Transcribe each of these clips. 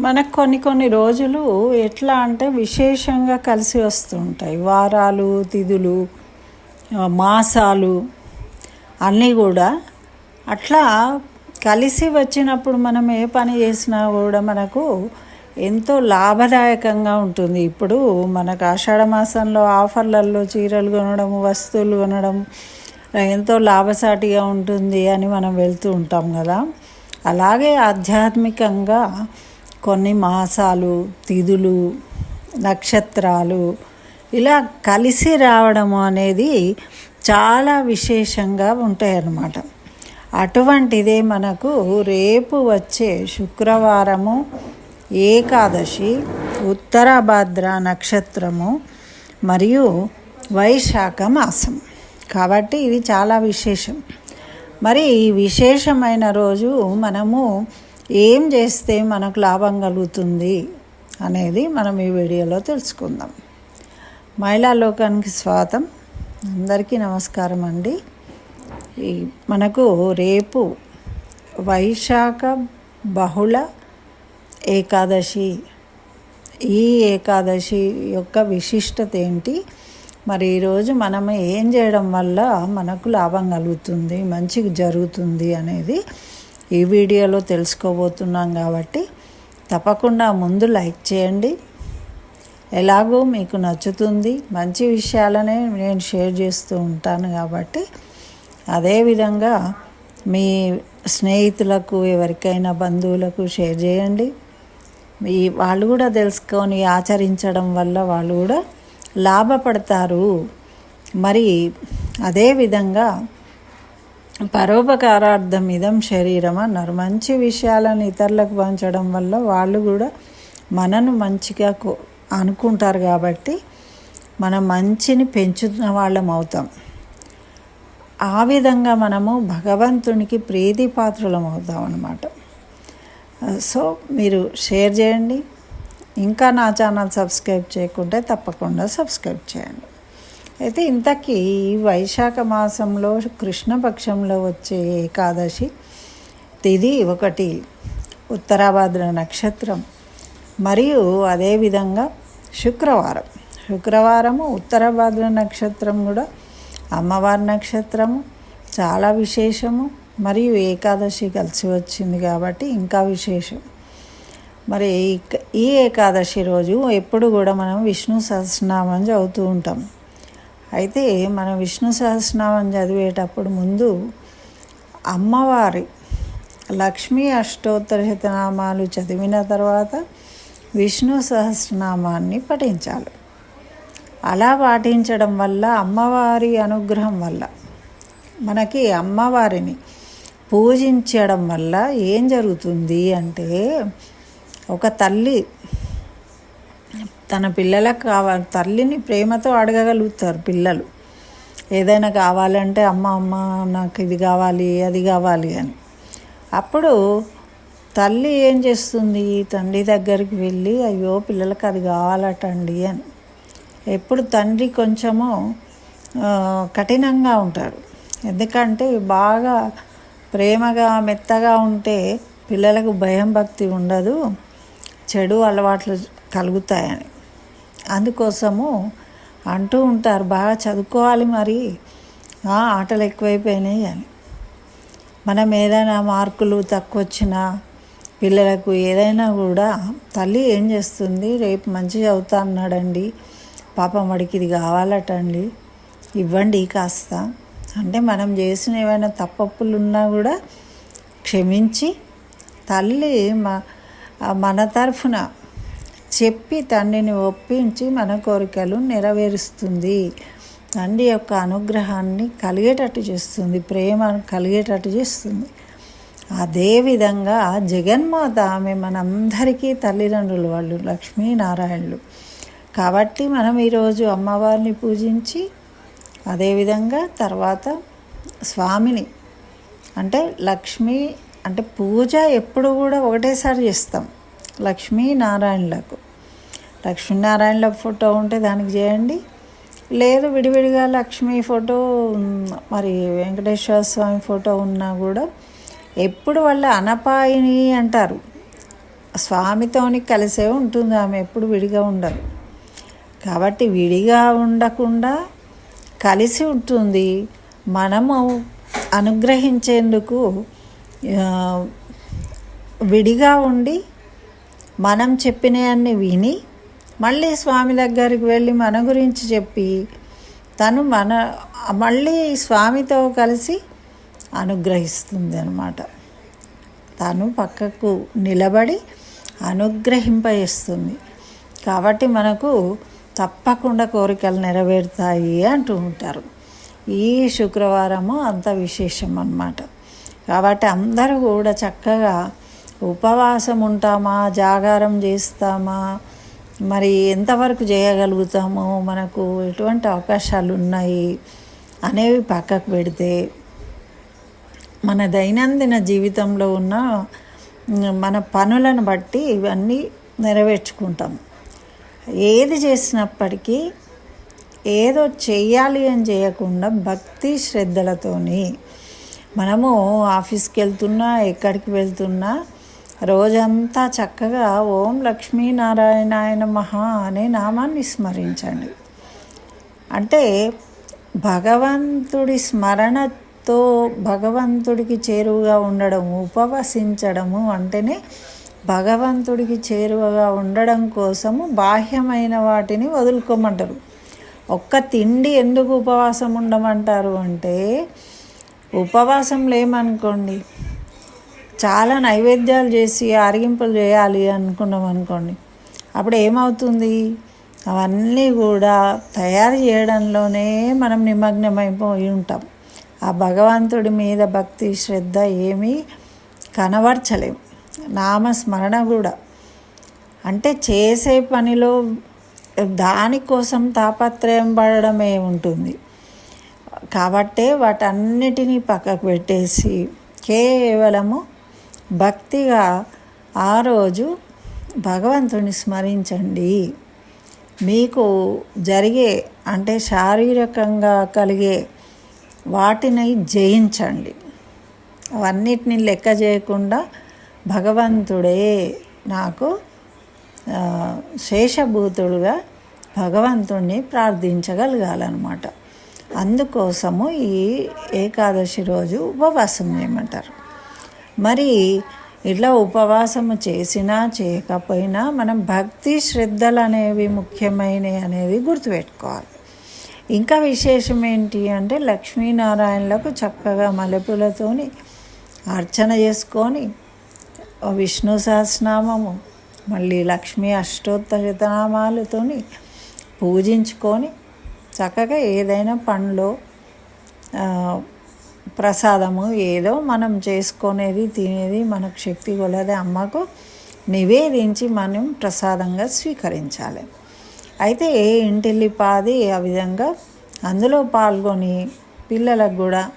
మనకు కొన్ని కొన్ని రోజులు ఎట్లా అంటే విశేషంగా కలిసి వస్తుంటాయి. వారాలు తిథులు మాసాలు అన్నీ కూడా. అట్లా కలిసి వచ్చినప్పుడు మనం ఏ పని చేసినా కూడా మనకు ఎంతో లాభదాయకంగా ఉంటుంది. ఇప్పుడు మనకు ఆషాఢ మాసంలో ఆఫర్లలో చీరలు కొనడం వస్తువులు కొనడం ఎంతో లాభసాటిగా ఉంటుంది అని మనం వెళ్తూ ఉంటాం కదా. అలాగే ఆధ్యాత్మికంగా కొన్ని మాసాలు తిథులు నక్షత్రాలు ఇలా కలిసి రావడం అనేది చాలా విశేషంగా ఉంటాయి అన్నమాట అటువంటిదే మనకు రేపు వచ్చే శుక్రవారము ఏకాదశి ఉత్తరాభాద్ర నక్షత్రము మరియు వైశాఖ మాసం. కాబట్టి ఇది చాలా విశేషం. మరి ఈ విశేషమైన రోజు మనము ఏం చేస్తే మనకు లాభం కలుగుతుంది అనేది మనం ఈ వీడియోలో తెలుసుకుందాం. మహిళా లోకానికి స్వాగతం. అందరికీ నమస్కారం అండి. ఈ మనకు రేపు వైశాఖ బహుళ ఏకాదశి. ఈ ఏకాదశి యొక్క విశిష్టత ఏంటి? మరి ఈరోజు మనం ఏం చేయడం వల్ల మనకు లాభం కలుగుతుంది? మంచిగా జరుగుతుంది అనేది ఈ వీడియోలో తెలుసుకోబోతున్నాం కాబట్టి తప్పకుండా ముందు లైక్ చేయండి. ఎలాగో మీకు నచ్చుతుంది మంచి విషయాలనే నేను షేర్ చేస్తూ ఉంటాను కాబట్టి అదేవిధంగా మీ స్నేహితులకు ఎవరికైనా బంధువులకు షేర్ చేయండి. మీ వాళ్ళు కూడా తెలుసుకొని ఆచరించడం వల్ల వాళ్ళు కూడా లాభపడతారు. మరి అదేవిధంగా పరోపకారార్థం ఇదం శరీరం అన్నారు మంచి విషయాలను ఇతరులకు పంచడం వల్ల వాళ్ళు కూడా మనను మంచిగా కో- అనుకుంటారు కాబట్టి మనం మంచిని పెంచుతున్న వాళ్ళం అవుతాం. ఆ విధంగా మనము భగవంతునికి ప్రీతి పాత్రులం అవుతాం అన్నమాట. సో మీరు షేర్ చేయండి. ఇంకా నా ఛానల్ సబ్స్క్రైబ్ చేయకుంటే తప్పకుండా సబ్స్క్రైబ్ చేయండి. అయితే ఇంతకీ వైశాఖ మాసంలో కృష్ణపక్షంలో వచ్చే ఏకాదశి తిది ఒకటి ఉత్తరాభాద్ర నక్షత్రం. మరియు అదేవిధంగా శుక్రవారం. శుక్రవారము ఉత్తరాభాద్ర నక్షత్రం కూడా అమ్మవారి నక్షత్రము చాలా విశేషము. మరియు ఏకాదశి కలిసి వచ్చింది కాబట్టి ఇంకా విశేషం. మరి ఈ- ఈ ఏకాదశి రోజు ఎప్పుడు కూడా మనం విష్ణు సహస్రనామం చదువుతూ ఉంటాం. అయితే మనం విష్ణు సహస్రనామం చదివేటప్పుడు ముందు అమ్మవారి లక్ష్మీ అష్టోత్తరహితనామాలు చదివిన తర్వాత విష్ణు సహస్రనామాన్ని పఠించాలి. అలా పాటించడం వల్ల అమ్మవారి అనుగ్రహం వల్ల మనకి అమ్మవారిని పూజించడం వల్ల ఏం జరుగుతుంది అంటే ఒక తల్లి తన పిల్లలకు కావాలి తల్లిని ప్రేమతో అడగగలుగుతారు పిల్లలు. ఏదైనా కావాలంటే అమ్మ అమ్మ నాకు ఇది కావాలి అది కావాలి అని. అప్పుడు తల్లి ఏం చేస్తుంది? తండ్రి దగ్గరికి వెళ్ళి అయ్యో పిల్లలకు అది కావాలటండి అని. ఎప్పుడు తండ్రి కొంచెము కఠినంగా ఉంటాడు. ఎందుకంటే బాగా ప్రేమగా మెత్తగా ఉంటే పిల్లలకు భయం భక్తి ఉండదు. చెడు అలవాట్లు కలుగుతాయని. అందుకోసము అంటూ ఉంటారు బాగా చదువుకోవాలి మరి. ఆటలు ఎక్కువైపోయినాయి అని. మనం ఏదైనా మార్కులు తక్కువ వచ్చినా పిల్లలకు ఏదైనా కూడా తల్లి ఏం చేస్తుంది? రేపు మంచిగా చదువుతా అన్నాడండి. పాపం వాడికి ఇది కావాలటండి. ఇవ్వండి కాస్త. అంటే మనం చేసిన ఏమైనా తప్పప్పులు ఉన్నా కూడా క్షమించి తల్లి మ- మన తరఫున చెప్పి తండ్రిని ఒప్పించి మన కోరికలు నెరవేరుస్తుంది. తండ్రి యొక్క అనుగ్రహాన్ని కలిగేటట్టు చేస్తుంది. ప్రేమ కలిగేటట్టు చేస్తుంది. అదేవిధంగా జగన్మాత ఆమె మనందరికీ తల్లిదండ్రులు వాళ్ళు లక్ష్మీనారాయణులు. కాబట్టి మనం ఈరోజు అమ్మవారిని పూజించి అదేవిధంగా తర్వాత స్వామిని అంటే లక్ష్మీ అంటే పూజ ఎప్పుడు కూడా ఒకటేసారి చేస్తాం. లక్ష్మీనారాయణులకు. లక్ష్మీనారాయణల ఫోటో ఉంటే దానికి చేయండి. లేదు విడివిడిగా లక్ష్మీ ఫోటో మరి వెంకటేశ్వర స్వామి ఫోటో ఉన్నా కూడా ఎప్పుడు వాళ్ళ అనపాయిని అంటారు. స్వామితోని కలిసే ఉంటుంది ఆమె ఎప్పుడు విడిగా ఉండదు. కాబట్టి విడిగా ఉండకుండా కలిసి ఉంటుంది. మనము అనుగ్రహించేందుకు విడిగా ఉండి మనం చెప్పినవన్నీ విని మళ్ళీ స్వామి దగ్గరికి వెళ్ళి మన గురించి చెప్పి తను మన మళ్ళీ స్వామితో కలిసి అనుగ్రహిస్తుంది అనమాట తను పక్కకు నిలబడి అనుగ్రహింపజేస్తుంది. కాబట్టి మనకు తప్పకుండా కోరికలు నెరవేరుతాయి అంటూ ఉంటారు. ఈ శుక్రవారము అంత విశేషం అన్నమాట కాబట్టి అందరూ కూడా చక్కగా ఉపవాసం ఉంటామా జాగారం చేస్తామా? మరి ఎంతవరకు చేయగలుగుతామో? మనకు ఎటువంటి అవకాశాలు ఉన్నాయి అనేవి పక్కకు పెడితే మన దైనందిన జీవితంలో ఉన్న మన పనులను బట్టి ఇవన్నీ నెరవేర్చుకుంటాం. ఏది చేసినప్పటికీ ఏదో చేయాలి అని చేయకుండా భక్తి శ్రద్ధలతోని మనము ఆఫీస్కి వెళ్తున్నా ఎక్కడికి వెళ్తున్నా రోజంతా చక్కగా ఓం లక్ష్మీనారాయణాయన మహా అనే నామాన్ని స్మరించండి. అంటే భగవంతుడి స్మరణతో భగవంతుడికి చేరువగా ఉండడం ఉపవసించడము అంటేనే భగవంతుడికి చేరువగా ఉండడం కోసము బాహ్యమైన వాటిని వదులుకోమంటారు. ఒక్క తిండి ఎందుకు ఉపవాసం ఉండమంటారు అంటే ఉపవాసం లేమనుకోండి చాలా నైవేద్యాలు చేసి ఆరగింపులు చేయాలి అనుకున్నాం అనుకోండి. అప్పుడు ఏమవుతుంది? అవన్నీ కూడా తయారు చేయడంలోనే మనం నిమగ్నమైపోయి ఉంటాం. ఆ భగవంతుడి మీద భక్తి శ్రద్ధ ఏమీ కనబరచలేం. నామస్మరణ కూడా. అంటే చేసే పనిలో దానికోసం తాపత్రయం పడడమే ఉంటుంది. కాబట్టే వాటన్నిటినీ పక్కకు పెట్టేసి కేవలము భక్తిగా ఆ రోజు భగవంతుని స్మరించండి. మీకు జరిగే అంటే శారీరకంగా కలిగే వాటిని జయించండి. అవన్నిటిని లెక్క చేయకుండా భగవంతుడే నాకు శేషభూతుడుగా భగవంతుణ్ణి ప్రార్థించగలగాలన్నమాట. అందుకోసము ఈ ఏకాదశి రోజు ఉపవాసం చేయమంటారు మరి ఇట్లా ఉపవాసము చేసినా చేయకపోయినా మనం భక్తి శ్రద్ధలు అనేవి ముఖ్యమైనవి అనేది గుర్తుపెట్టుకోవాలి. ఇంకా విశేషం ఏంటి అంటే లక్ష్మీనారాయణలకు చక్కగా మల్లెపూలతోని అర్చన చేసుకొని విష్ణు సహస్రనామము మళ్ళీ లక్ష్మీ అష్టోత్తరితనామాలతోని పూజించుకొని చక్కగా ఏదైనా పనిలో ప్రసాదము ఏదో మనం చేసుకునేది తినేది మనకు శక్తి కొలది అమ్మకు నివేదించి మనం ప్రసాదంగా స్వీకరించాలి. అయితే ఏ ఇంటిల్లిపాది ఆ విధంగా అందులో పాల్గొని పిల్లలకు కూడా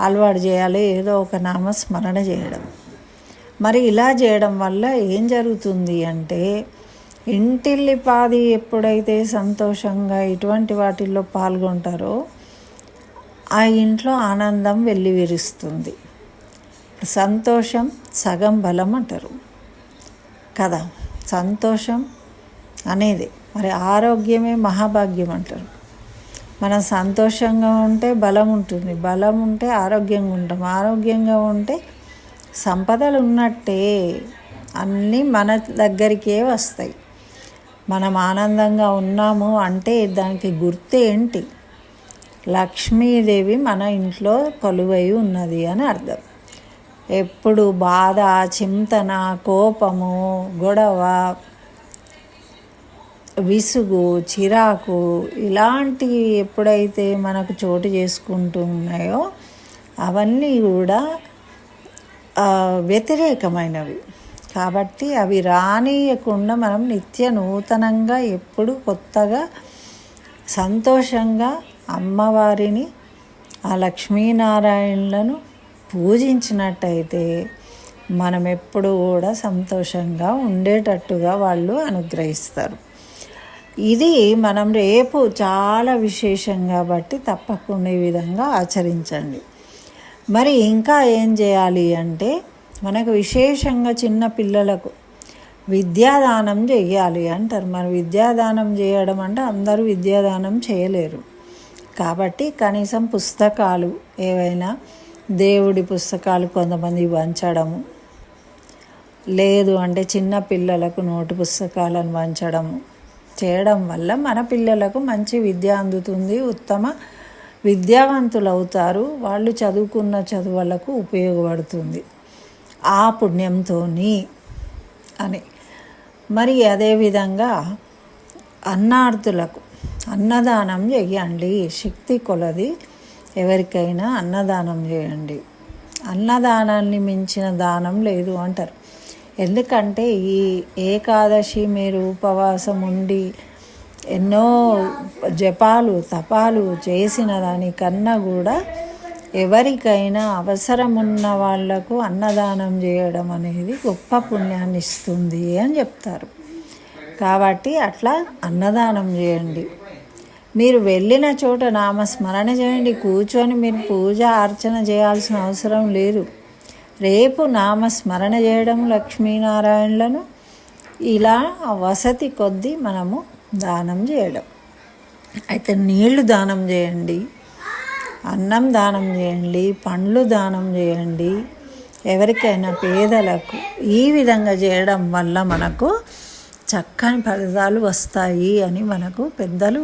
అలవాటు చేయాలి ఏదో ఒక నామస్మరణ చేయడం. మరి ఇలా చేయడం వల్ల ఏం జరుగుతుంది అంటే ఇంటిల్లిపాది ఎప్పుడైతే సంతోషంగా ఇటువంటి వాటిల్లో పాల్గొంటారో ఆ ఇంట్లో ఆనందం వెల్లివిరుస్తుంది. సంతోషం సగం బలం అంటారు. కదా? సంతోషం అనేది. మరి ఆరోగ్యమే మహాభాగ్యం అంటారు. మనం సంతోషంగా ఉంటే బలం ఉంటుంది. బలం ఉంటే ఆరోగ్యంగా ఉంటాం. ఆరోగ్యంగా ఉంటే సంపదలు ఉన్నట్టే అన్నీ మన దగ్గరికే వస్తాయి. మనం ఆనందంగా ఉన్నాము అంటే దానికి గుర్తు ఏంటి? లక్ష్మీదేవి మన ఇంట్లో కొలువై ఉన్నది అని అర్థం. ఎప్పుడు బాధ చింతన కోపము గొడవ విసుగు చిరాకు ఇలాంటివి ఎప్పుడైతే మనకు చోటు చేసుకుంటున్నాయో అవన్నీ కూడా వ్యతిరేకమైనవి. కాబట్టి అవి రానియకుండా మనం నిత్య నూతనంగా ఎప్పుడు కొత్తగా సంతోషంగా అమ్మవారిని ఆ లక్ష్మీనారాయణలను పూజించినట్టయితే మనం ఎప్పుడు కూడా సంతోషంగా ఉండేటట్టుగా వాళ్ళు అనుగ్రహిస్తారు. ఇది మనం రేపు చాలా విశేషం కాబట్టి తప్పకుండా ఈ విధంగా ఆచరించండి. మరి ఇంకా ఏం చేయాలి అంటే మనకు విశేషంగా చిన్న పిల్లలకు విద్యాదానం చేయాలి అంటారు. మరి విద్యాదానం చేయడం అంటే అందరూ విద్యాదానం చేయలేరు. కాబట్టి కనీసం పుస్తకాలు ఏవైనా దేవుడి పుస్తకాలు కొంతమంది వంచడము. లేదు అంటే చిన్న పిల్లలకు నోటు పుస్తకాలను వంచడము. చేయడం వల్ల మన పిల్లలకు మంచి విద్య అందుతుంది ఉత్తమ విద్యావంతులు అవుతారు వాళ్ళు చదువుకున్న చదువులకు ఉపయోగపడుతుంది. ఆ పుణ్యంతో అని. మరి అదేవిధంగా అన్నార్థులకు అన్నదానం చేయండి శక్తి కొలది ఎవరికైనా అన్నదానం చేయండి. అన్నదానాన్ని మించిన దానం లేదు అంటారు. ఎందుకంటే ఈ ఏకాదశి మీరు ఉపవాసం ఉండి ఎన్నో జపాలు తపాలు చేసిన దానికన్నా కూడా ఎవరికైనా అవసరం ఉన్న వాళ్ళకు అన్నదానం చేయడం అనేది గొప్ప పుణ్యాన్ని ఇస్తుంది అని చెప్తారు. కాబట్టి అట్లా అన్నదానం చేయండి. మీరు వెళ్ళిన చోట నామస్మరణ చేయండి. కూర్చొని మీరు పూజ అర్చన చేయాల్సిన అవసరం లేదు. రేపు నామస్మరణ చేయడం లక్ష్మీనారాయణలను ఇలా వసతి కొద్దీ మనము దానం చేయడం. అయితే నీళ్ళు దానం చేయండి. అన్నం దానం చేయండి. పండ్లు దానం చేయండి. ఎవరికైనా పేదలకు ఈ విధంగా చేయడం వల్ల మనకు చక్కని ఫలితాలు వస్తాయి అని మనకు పెద్దలు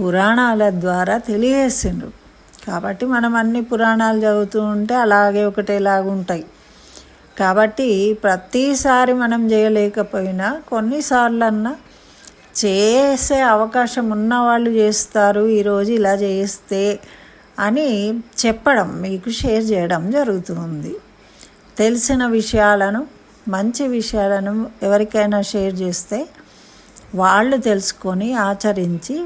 పురాణాల ద్వారా తెలియజేసిండ్రు. కాబట్టి మనం అన్ని పురాణాలు చదువుతూ ఉంటే అలాగే ఒకటేలాగా ఉంటాయి. కాబట్టి ప్రతిసారి మనం చేయలేకపోయినా కొన్నిసార్లన్నా చేసే అవకాశం ఉన్న వాళ్ళు చేస్తారు ఈరోజు ఇలా చేస్తే అని చెప్పడం మీకు షేర్ చేయడం జరుగుతుంది. తెలిసిన విషయాలను మంచి విషయాలను ఎవరికైనా షేర్ చేస్తే వాళ్ళు తెలుసుకొని ఆచరించి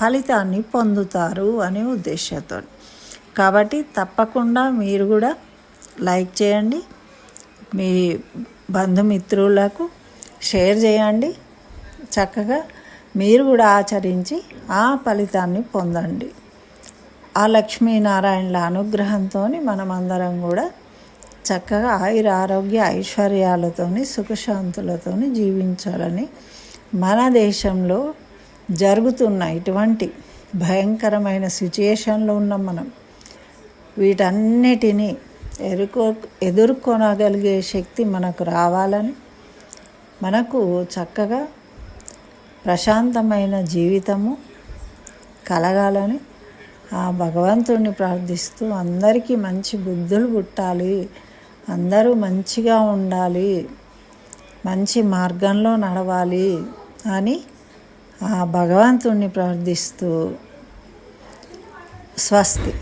ఫలితాన్ని పొందుతారు అనే ఉద్దేశంతో కాబట్టి తప్పకుండా మీరు కూడా లైక్ చేయండి. మీ బంధుమిత్రులకు షేర్ చేయండి. చక్కగా మీరు కూడా ఆచరించి ఆ ఫలితాన్ని పొందండి. ఆ లక్ష్మీనారాయణల అనుగ్రహంతో మనమందరం కూడా చక్కగా ఆయుర ఆరోగ్య ఐశ్వర్యాలతోని సుఖశాంతులతోని జీవించాలని మన దేశంలో జరుగుతున్న ఇటువంటి భయంకరమైన సిచ్యుయేషన్లో ఉన్నాం మనం. వీటన్నిటినీ ఎదుర్కో ఎదుర్కొనగలిగే శక్తి మనకు రావాలని మనకు చక్కగా ప్రశాంతమైన జీవితము కలగాలని ఆ భగవంతుడిని ప్రార్థిస్తూ అందరికీ మంచి బుద్ధులు పుట్టాలి అందరూ మంచిగా ఉండాలి మంచి మార్గంలో నడవాలి అని ఆ భగవంతుణ్ణి ప్రార్థిస్తూ స్వస్తి.